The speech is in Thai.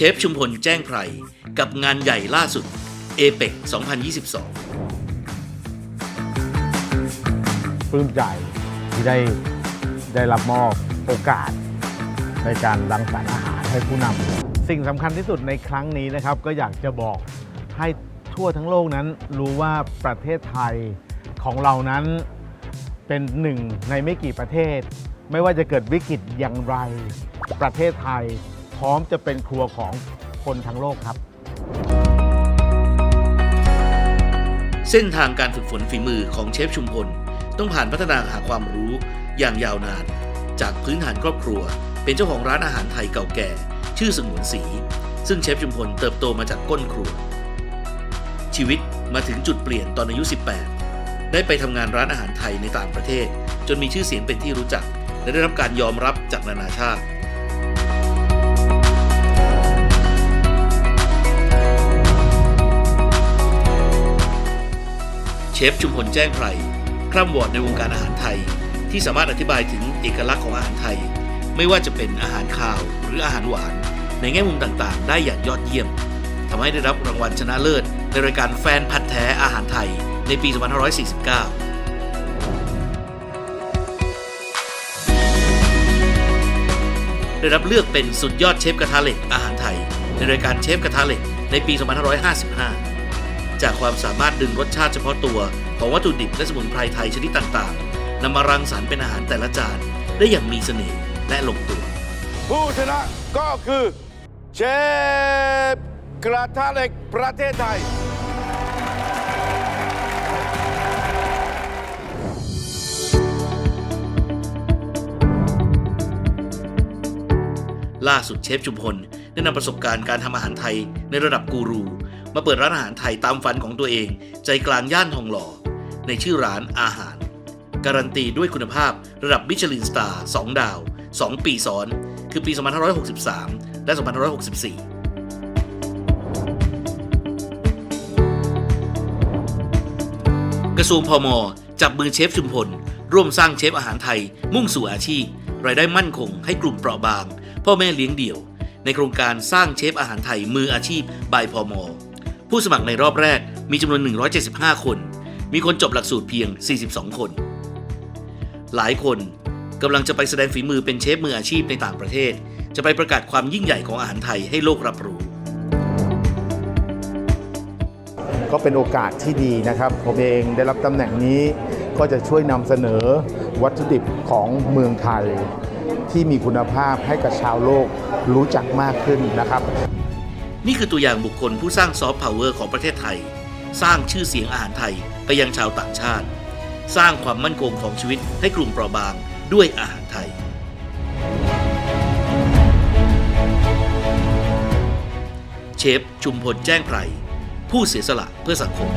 เชฟชุมพลแจ้งไพรกับงานใหญ่ล่าสุด a p e c 2022 ปลื้มใจที่ได้ได้รับมอบโอกาส ในการรังสรรค์อาหารให้ผู้นำ สิ่งสำคัญที่สุดในครั้งนี้นะครับ ก็อยากจะบอกให้ทั่วทั้งโลกนั้นรู้ว่าประเทศไทยของเรานั้นเป็นหนึ่งในไม่กี่ประเทศ ไม่ว่าจะเกิดวิกฤตอย่างไร ประเทศไทย พร้อมจะเป็นครัวของคนทั้งโลกครับ เส้นทางการฝึกฝนฝีมือของเชฟชุมพล ต้องผ่านพัฒนาหาความรู้อย่างยาวนาน จากพื้นฐานครอบครัว เป็นเจ้าของร้านอาหารไทยเก่าแก่ ชื่อสงวนศรีซึ่งเชฟชุมพลเติบโตมาจากก้นครัว ชีวิตมาถึงจุดเปลี่ยนตอนอายุ 18 ได้ไปทำงานร้านอาหารไทยในต่างประเทศ จนมีชื่อเสียงเป็นที่รู้จัก และได้รับการยอมรับจากนานาชาติ ชฟชุมพลแจ้งไพรคร่ำวอดในวงการอาหารไทย ที่สามารถอธิบายถึงเอกลักษณ์ของอาหารไทย ไม่ว่าจะเป็นอาหารคาวหรืออาหารหวาน ในแง่มุมต่างๆ ได้อย่างยอดเยี่ยมทำให้ได้รับรางวัลชนะเลิศ ในรายการแฟนพันธ์แท้อาหารไทย ในปี 2549ได้รับเลือกเป็นสุดยอดเชฟกระทะเหล็กอาหารไทย ในรายการเชฟกระทะเหล็กในปี 2555 จากความสามารถดึงรสชาติเฉพาะตัวของวัตถุดิบและสมุนไพรไทยชนิดต่างๆนำมารังสรรค์เป็นอาหารแต่ละจานได้อย่างมีเสน่ห์และลงตัว ผู้ชนะก็คือเชฟกระทะเหล็กประเทศไทย ล่าสุดเชฟชุมพลได้นำประสบการณ์การทำอาหารไทยในระดับกูรู มาเปิดร้านอาหารไทยตามฝันของตัวเอง ใจกลางย่านทองหล่อ ในชื่อร้านอาหาร การันตีด้วยคุณภาพระดับมิชลินสตาร์2ดาว 2 ปีซ้อน คือปี 2563 และ 2564กระทรวงพมจับมือเชฟชุมพล ร่วมสร้างเชฟอาหารไทย มุ่งสู่อาชีพ รายได้มั่นคงให้กลุ่มเปราะบาง พ่อแม่เลี้ยงเดี่ยว ในโครงการสร้างเชฟอาหารไทยมืออาชีพบายพม ผู้สมัครในรอบแรกมีจำนวน 175 คน มีคนจบหลักสูตรเพียง 42 คน หลายคนกำลังจะไปแสดงฝีมือเป็นเชฟมืออาชีพในต่างประเทศ จะไปประกาศความยิ่งใหญ่ของอาหารไทยให้โลกรับรู้ ก็เป็นโอกาสที่ดีนะครับ ผมเองได้รับตำแหน่งนี้ก็จะช่วยนำเสนอวัตถุดิบของเมืองไทย ที่มีคุณภาพให้กับชาวโลกรู้จักมากขึ้นนะครับ นี่คือตัวอย่างบุคคลผู้สร้างซอฟต์พาวเวอร์ของประเทศไทย สร้างชื่อเสียงอาหารไทยไปยังชาวต่างชาติ สร้างความมั่นคงของชีวิตให้กลุ่มเปราะบางด้วยอาหารไทย เชฟชุมพลแจ้งไพรผู้เสียสละเพื่อสังคม